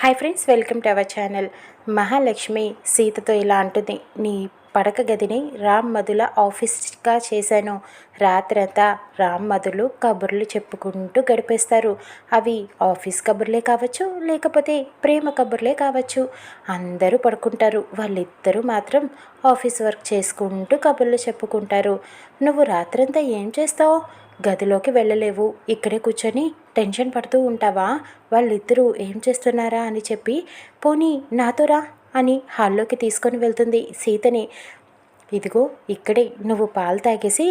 Hi friends welcome to our channel Mahalakshmi సీతతో ఇలా అంటుంది. నీ పడక గదిని రామ్ మధుల ఆఫీస్గా చేశాను. రాత్రంతా రామ్ మధులు కబుర్లు చెప్పుకుంటూ గడిపేస్తారు. అవి ఆఫీస్ కబుర్లే కావచ్చు లేకపోతే ప్రేమ కబుర్లే కావచ్చు. అందరూ పడుకుంటారు. వాళ్ళిద్దరూ మాత్రం ఆఫీస్ వర్క్ చేసుకుంటూ కబుర్లు చెప్పుకుంటారు. నువ్వు రాత్రంతా ఏం చేస్తావు? గదిలోకి వెళ్ళలేవు. ఇక్కడే కూర్చొని టెన్షన్ పడుతూ ఉంటావా? వాళ్ళిద్దరూ ఏం చేస్తున్నారా అని చెప్పి పోనీ నాతో రా. అని హాల్లోకి తీసుకొని వెళ్తుంది సీతని. ఇదిగో ఇక్కడే నువ్వు పాలు తాగేసి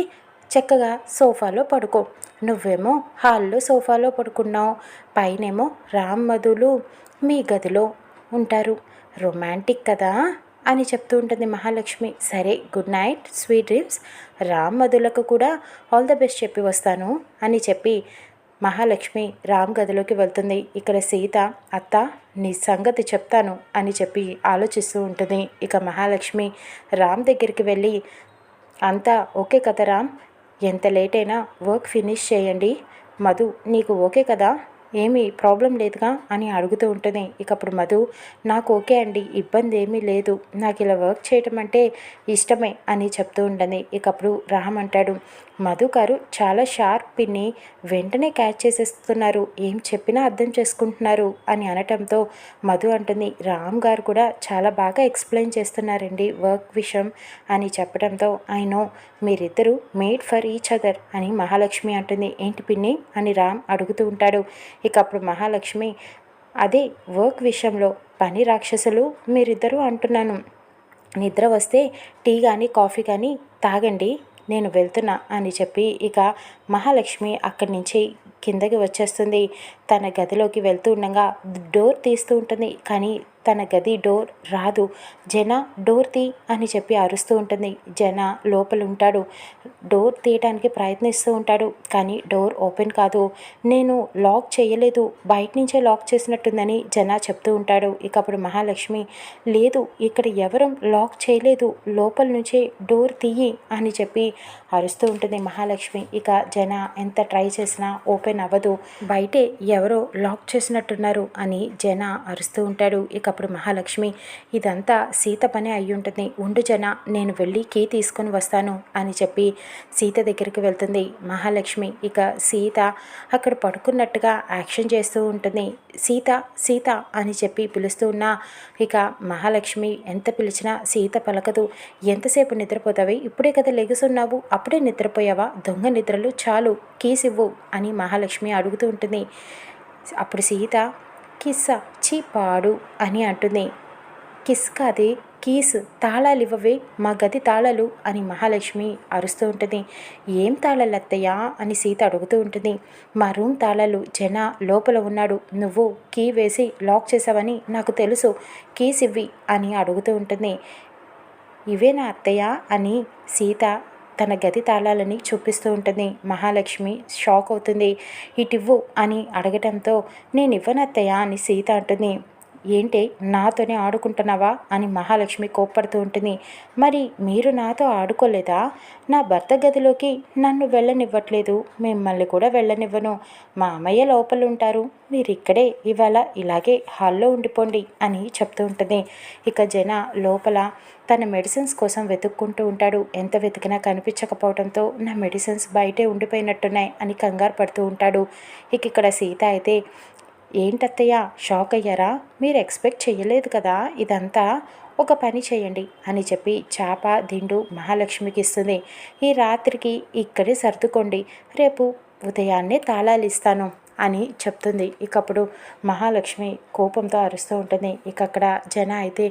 చక్కగా సోఫాలో పడుకో. నువ్వేమో హాల్లో సోఫాలో పడుకున్నావు. పైనేమో రామ్ మధులు మీ గదిలో ఉంటారు. రొమాంటిక్ కదా అని చెప్తూ ఉంటుంది మహాలక్ష్మి. సరే good night sweet dreams. Ram మధులకు కూడా ఆల్ ద బెస్ట్ చెప్పి వస్తాను అని చెప్పి మహాలక్ష్మి రామ్ గదిలోకి వెళ్తుంది. ఇక్కడ సీత అత్త నీ సంగతి చెప్తాను అని చెప్పి ఆలోచిస్తూ ఉంటుంది. ఇక మహాలక్ష్మి రామ్ దగ్గరికి వెళ్ళి అంతా ఓకే కదా రామ్? ఎంత లేట్ అయినా వర్క్ ఫినిష్ చేయండి. మధు నీకు ఓకే కదా? ఏమీ ప్రాబ్లం లేదుగా? అని అడుగుతూ ఉంటుంది. ఇక అప్పుడు మధు నాకు ఓకే అండి ఇబ్బంది ఏమీ లేదు. నాకు ఇలా వర్క్ చేయటం అంటే ఇష్టమే అని చెప్తూ ఉంటుంది. ఇకప్పుడు రామ్ అంటాడు మధు గారు చాలా షార్ప్ పిన్ని వెంటనే క్యాచ్ చేసేస్తున్నారు. ఏం చెప్పినా అర్థం చేసుకుంటున్నారు అని అనటంతో మధు అంటుంది రామ్ గారు కూడా చాలా బాగా ఎక్స్ప్లెయిన్ చేస్తున్నారండి వర్క్ విషయం అని చెప్పడంతో ఐ నో మీరిద్దరూ మేడ్ ఫర్ ఈచ్ అదర్ అని మహాలక్ష్మి అంటుంది. ఏంటి పిన్ని? అని రామ్ అడుగుతూ ఉంటాడు. ఇక అప్పుడు మహాలక్ష్మి అదే వర్క్ విషయంలో పని రాక్షసులు మీరిద్దరూ అంటున్నాను. నిద్ర వస్తే టీ కానీ కాఫీ కానీ తాగండి. నేను వెళ్తున్నా అని చెప్పి ఇక మహాలక్ష్మి అక్కడి నుంచి కిందకి వచ్చేస్తుంది. తన గదిలోకి వెళ్తూ ఉండగా డోర్ తీస్తూ ఉంటుంది. కానీ తన గది డోర్ రాదు. జన డోర్ తీ అని చెప్పి అరుస్తూ ఉంటుంది. జన లోపల ఉంటాడు. డోర్ తీయటానికి ప్రయత్నిస్తూ ఉంటాడు. కానీ డోర్ ఓపెన్ కాదు. నేను లాక్ చేయలేదు. బయట నుంచే లాక్ చేసినట్టుందని జన చెప్తూ ఉంటాడు. ఇక అప్పుడు మహాలక్ష్మి లేదు ఇక్కడ ఎవరు లాక్ చేయలేదు. లోపల నుంచే డోర్ తీయి అని చెప్పి అరుస్తూ ఉంటుంది మహాలక్ష్మి. ఇక జన ఎంత ట్రై చేసినా ఓపెన్ అవ్వదు. బయటే ఎవరో లాక్ చేసినట్టున్నారు అని జన అరుస్తూ ఉంటాడు. ఇక అప్పుడు మహాలక్ష్మి ఇదంతా సీత పని అయి ఉంటుంది ఉండు జన నేను వెళ్ళి కీ తీసుకొని వస్తాను అని చెప్పి సీత దగ్గరికి వెళ్తుంది. మహాలక్ష్మి ఇక సీత అక్కడ పడుకున్నట్టుగా యాక్షన్ చేస్తూ ఉంటుంది. సీత సీత అని చెప్పి పిలుస్తూ ఉన్నా ఇక మహాలక్ష్మి ఎంత పిలిచినా సీత పలకదు. ఎంతసేపు నిద్రపోతావి? ఇప్పుడే కదా లెగుసున్నావు. అప్పుడే నిద్రపోయావా? దొంగ నిద్రలు చాలు. కీసివ్వు అని మహాలక్ష్మి అడుగుతూ ఉంటుంది. అప్పుడు సీత కిస్సా చీ పాడు అని అంటుంది. కిస్ కాదే కీస్ తాళాలు ఇవ్వవే మా గది తాళాలు అని మహాలక్ష్మి అరుస్తూ ఉంటుంది. ఏం తాళాలు అత్తయ్యా? అని సీత అడుగుతూ ఉంటుంది. మా రూమ్ తాళాలు జన లోపల ఉన్నాడు. నువ్వు కీ వేసి లాక్ చేసావని నాకు తెలుసు. కీస్ ఇవ్వి అని అడుగుతూ ఉంటుంది. ఇవేనా అత్తయ్య? అని సీత తన గది తాళాలని చూపిస్తూ ఉంటుంది. మహాలక్ష్మి షాక్ అవుతుంది. ఇటివ్వు అని అడగటంతో నేను ఇవ్వనత్తయ్యా అని సీత అంటుంది. ఏంటి నాతోనే ఆడుకుంటున్నావా అని మహాలక్ష్మి కోప్పడుతూ ఉంటుంది. మరి మీరు నాతో ఆడుకోలేదా? నా భర్త గదిలోకి నన్ను వెళ్ళనివ్వట్లేదు. మిమ్మల్ని కూడా వెళ్ళనివ్వను. మా అమ్మయ్య లోపల ఉంటారు. మీరు ఇక్కడే ఇవాళ ఇలాగే హాల్లో ఉండిపోండి అని చెప్తూ ఉంటుంది. ఇక జన లోపల తన మెడిసిన్స్ కోసం వెతుక్కుంటూ ఉంటాడు. ఎంత వెతికినా కనిపించకపోవడంతో నా మెడిసిన్స్ బయటే ఉండిపోయినట్టున్నాయి అని కంగారు పడుతూ ఉంటాడు. ఇక ఇక్కడ సీత అయితే ఏంటత్తయ్య? షాక్ అయ్యారా మీరు ఎక్స్పెక్ట్ చేయలేదు కదా? ఇదంతా ఒక పని చేయండి అని చెప్పి చేప దిండు మహాలక్ష్మికి ఇస్తుంది. ఈ రాత్రికి ఇక్కడే సర్దుకోండి. రేపు ఉదయాన్నే తాళాలు ఇస్తాను అని చెప్తుంది. ఇకప్పుడు మహాలక్ష్మి కోపంతో అరుస్తూ ఉంటుంది. ఇక అక్కడ జన అయితే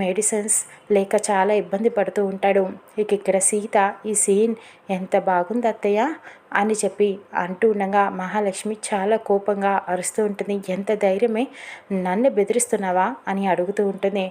మెడిసిన్స్ లేక చాలా ఇబ్బంది పడుతూ ఉంటాడు. ఇక ఇక్కడ సీత ఈ సీన్ ఎంత బాగుంది అత్తయ్య అని చెప్పి అంటూ ఉండగా మహాలక్ష్మి చాలా కోపంగా అరుస్తూ ఉంటుంది. ఎంత ధైర్యమే నన్ను బెదిరిస్తున్నావా అని అడుగుతూ ఉంటుంది.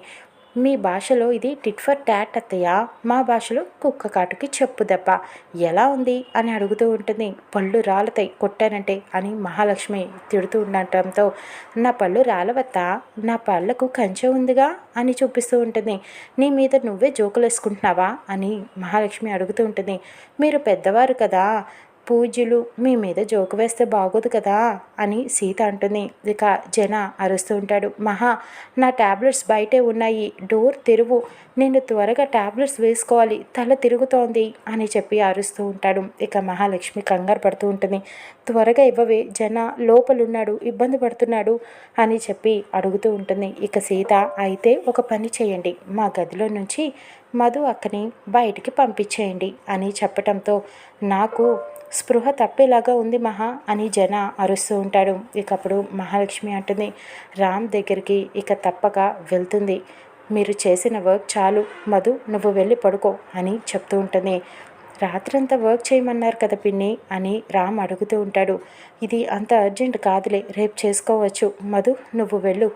మీ భాషలో ఇది టిట్ ఫర్ టాట్ అత్తయ్య. మా భాషలో కుక్క కాటుకి చెప్పు దెబ్బ. ఎలా ఉంది? అని అడుగుతూ ఉంటుంది. పళ్ళు రాలతాయి కొట్టానంటే అని మహాలక్ష్మి తిడుతూ ఉండటంతో నా పళ్ళు రాలవత్తా? నా పళ్ళకు కంచె ఉందిగా? అని చూపిస్తూ ఉంటుంది. నీ మీద నువ్వే జోకులు వేసుకుంటున్నావా అని మహాలక్ష్మి అడుగుతూ ఉంటుంది. మీరు పెద్దవారు కదా. పూజ్యులు మీ మీద జోకు వేస్తే బాగోదు కదా అని సీత అంటుంది. ఇక జన అరుస్తూ ఉంటాడు. మహా నా ట్యాబ్లెట్స్ బయటే ఉన్నాయి. డోర్ తెరువు. నేను త్వరగా ట్యాబ్లెట్స్ వేసుకోవాలి. తల తిరుగుతోంది అని చెప్పి అరుస్తూ ఉంటాడు. ఇక మహాలక్ష్మి కంగారు పడుతూ ఉంటుంది. త్వరగా ఇవ్వవే జన లోపలున్నాడు ఇబ్బంది పడుతున్నాడు అని చెప్పి అడుగుతూ ఉంటుంది. ఇక సీత అయితే ఒక పని చేయండి. మా గదిలో నుంచి మధు అక్కని బయటికి పంపించేయండి అని చెప్పటంతో నాకు స్పృహ తప్పేలాగా ఉంది మహా అని జన అరుస్తూ ఉంటాడు. ఇక అప్పుడు మహాలక్ష్మి అంటుంది రామ్ దగ్గరికి ఇక తప్పక వెళ్తుంది. మీరు చేసిన వర్క్ చాలు. మధు నువ్వు వెళ్ళి పడుకో అని చెప్తూ ఉంటుంది. రాత్రంతా వర్క్ చేయమన్నారు కదా పిన్ని అని రామ్ అడుగుతూ ఉంటాడు. ఇది అంత అర్జెంట్ కాదులే. రేపు చేసుకోవచ్చు. మధు నువ్వు వెళ్ళు.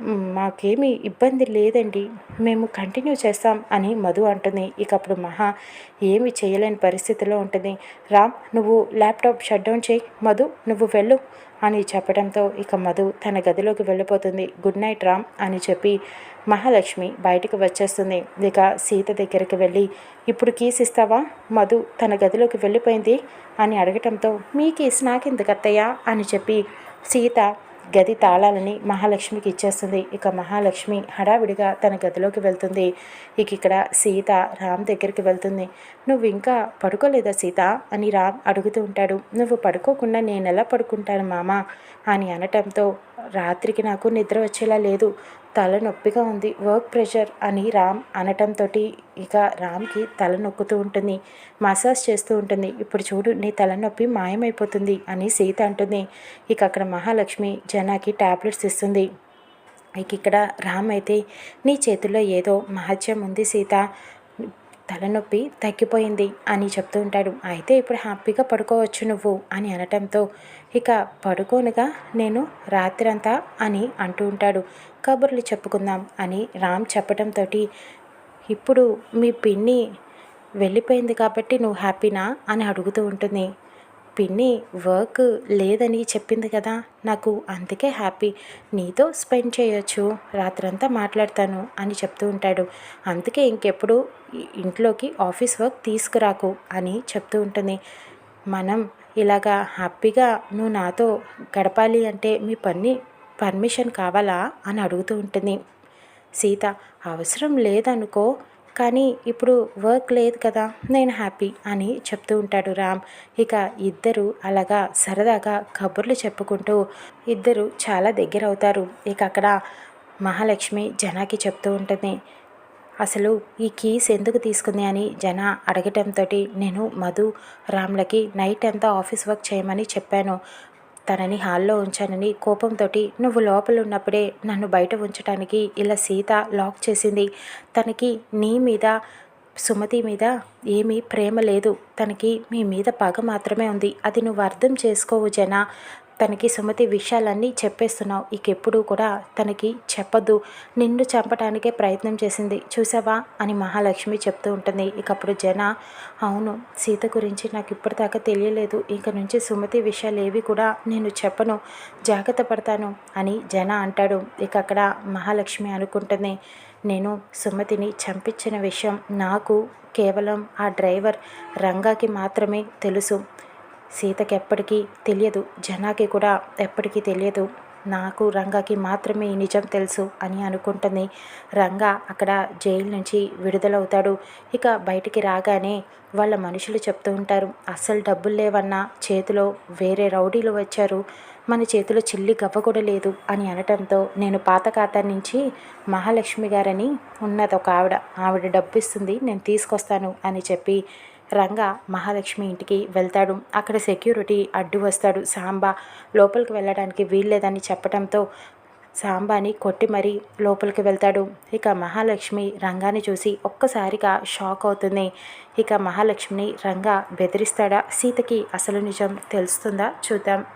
మాకేమీ ఇబ్బంది లేదండి. మేము కంటిన్యూ చేస్తాం అని మధు అంటుంది. ఇక అప్పుడు మహా ఏమి చేయలేని పరిస్థితిలో ఉంటుంది. రామ్ నువ్వు ల్యాప్టాప్ షట్ డౌన్ చేయి. మధు నువ్వు వెళ్ళు అని చెప్పడంతో ఇక మధు తన గదిలోకి వెళ్ళిపోతుంది. గుడ్ నైట్ రామ్ అని చెప్పి మహాలక్ష్మి బయటకు వచ్చేస్తుంది. ఇక సీత దగ్గరికి వెళ్ళి ఇప్పుడు కీస్ ఇస్తావా? మధు తన గదిలోకి వెళ్ళిపోయింది? అని అడగటంతో మీ కీస్ నాకెందుకు అత్తయ్యా? అని చెప్పి సీత గది తాళాలని మహాలక్ష్మికి ఇచ్చేస్తుంది. ఇక మహాలక్ష్మి హడావిడిగా తన గదిలోకి వెళ్తుంది. ఇక ఇక్కడ సీత రామ్ దగ్గరికి వెళ్తుంది. నువ్వు ఇంకా పడుకోలేదా సీత? అని రామ్ అడుగుతూ ఉంటాడు. నువ్వు పడుకోకుండా నేను ఎలా పడుకుంటాను మామ? అని అనటంతో రాత్రికి నాకు నిద్ర వచ్చేలా లేదు. తలనొప్పిగా ఉంది. వర్క్ ప్రెషర్ అని రామ్ అనటంతో ఇక రామ్కి తల నొక్కుతూ ఉంటుంది. మసాజ్ చేస్తూ ఉంటుంది. ఇప్పుడు చూడు నీ తలనొప్పి మాయమైపోతుంది అని సీత అంటుంది. ఇక అక్కడ మహాలక్ష్మి జనాకి ట్యాబ్లెట్స్ ఇస్తుంది. ఇక ఇక్కడ రామ్ అయితే నీ చేతిలో ఏదో మహత్యం ఉంది సీత. తలనొప్పి తగ్గిపోయింది అని చెప్తూ ఉంటాడు. అయితే ఇప్పుడు హ్యాపీగా పడుకోవచ్చు నువ్వు అని అనటంతో ఇక పడుకోనుగా నేను రాత్రంతా అని అంటూ ఉంటాడు. కబుర్లు చెప్పుకుందాం అని రామ్ చెప్పడంతో ఇప్పుడు మీ పిన్ని వెళ్ళిపోయింది కాబట్టి నువ్వు హ్యాపీనా అని అడుగుతూ ఉంటుంది. పిన్ని వర్క్ లేదని చెప్పింది కదా నాకు అందుకే హ్యాపీ. నీతో స్పెండ్ చేయొచ్చు రాత్రంతా మాట్లాడతాను అని చెప్తూ ఉంటాడు. అందుకే ఇంకెప్పుడు ఇంట్లోకి ఆఫీస్ వర్క్ తీసుకురాకు అని చెప్తూ ఉంటుంది. మనం ఇలాగా హ్యాపీగా నువ్వు నాతో గడపాలి అంటే మీ పని పర్మిషన్ కావాలా అని అడుగుతూ ఉంటుంది. సీత అవసరం లేదనుకో కానీ ఇప్పుడు వర్క్ లేదు కదా నేను హ్యాపీ అని చెప్తూ ఉంటాడు రామ్. ఇక ఇద్దరు అలాగా సరదాగా కబుర్లు చెప్పుకుంటూ ఇద్దరు చాలా దగ్గర అవుతారు. ఇక అక్కడ మహాలక్ష్మి జనాకి చెప్తూ ఉంటుంది అసలు ఈ కీస్ ఎందుకు తీసుకుంది? అని జన అడగటంతో నేను మధు రామ్లకి నైట్ అంతా ఆఫీస్ వర్క్ చేయమని చెప్పాను. తనని హాల్లో ఉంచానని కోపంతో నువ్వు లోపల ఉన్నప్పుడే నన్ను బయట ఉంచడానికి ఇలా సీత లాక్ చేసింది. తనకి నీ మీద సుమతి మీద ఏమీ ప్రేమ లేదు. తనకి మీ మీద పగ మాత్రమే ఉంది. అది నువ్వు అర్థం చేసుకోవు జన. తనకి సుమతి విషయాలన్నీ చెప్పేస్తున్నావు. ఇకెప్పుడు కూడా తనకి చెప్పద్దు నిన్ను చంపటానికే ప్రయత్నం చేసింది. చూసావా? అని మహాలక్ష్మి చెప్తూ ఉంటుంది. ఇక అప్పుడు జన అవును సీత గురించి నాకు ఇప్పటిదాకా తెలియలేదు. ఇంక నుంచి సుమతి విషయాలు ఏవి కూడా నేను చెప్పను. జాగ్రత్త పడతాను అని జన అంటాడు. ఇక అక్కడ మహాలక్ష్మి అనుకుంటుంది. నేను సుమతిని చంపించిన విషయం నాకు కేవలం ఆ డ్రైవర్ రంగాకి మాత్రమే తెలుసు. సీతకి ఎప్పటికీ తెలియదు. జనాకి కూడా ఎప్పటికీ తెలియదు. నాకు రంగాకి మాత్రమే ఈ నిజం తెలుసు అని అనుకుంటుంది. రంగా అక్కడ జైలు నుంచి విడుదలవుతాడు. ఇక బయటికి రాగానే వాళ్ళ మనుషులు చెప్తూ ఉంటారు అస్సలు డబ్బులు లేవన్నా చేతిలో వేరే రౌడీలు వచ్చారు. మన చేతిలో చిల్లి గవ్వ కూడా లేదు అని అనటంతో నేను పాత ఖాతా నుంచి మహాలక్ష్మి గారని ఉన్నది ఒక ఆవిడ. ఆవిడ డబ్బు ఇస్తుంది నేను తీసుకొస్తాను అని చెప్పి రంగా మహాలక్ష్మి ఇంటికి వెళ్తాడు. అక్కడ సెక్యూరిటీ అడ్డు వస్తాడు. సాంబా లోపలికి వెళ్ళడానికి వీల్లేదని చెప్పడంతో సాంబాని కొట్టి మరీ లోపలికి వెళ్తాడు. ఇక మహాలక్ష్మి రంగాన్ని చూసి ఒక్కసారిగా షాక్ అవుతుంది. ఇక మహాలక్ష్మిని రంగా బెదిరిస్తాడా? సీతకి అసలు నిజం తెలుస్తుందా? చూద్దాం.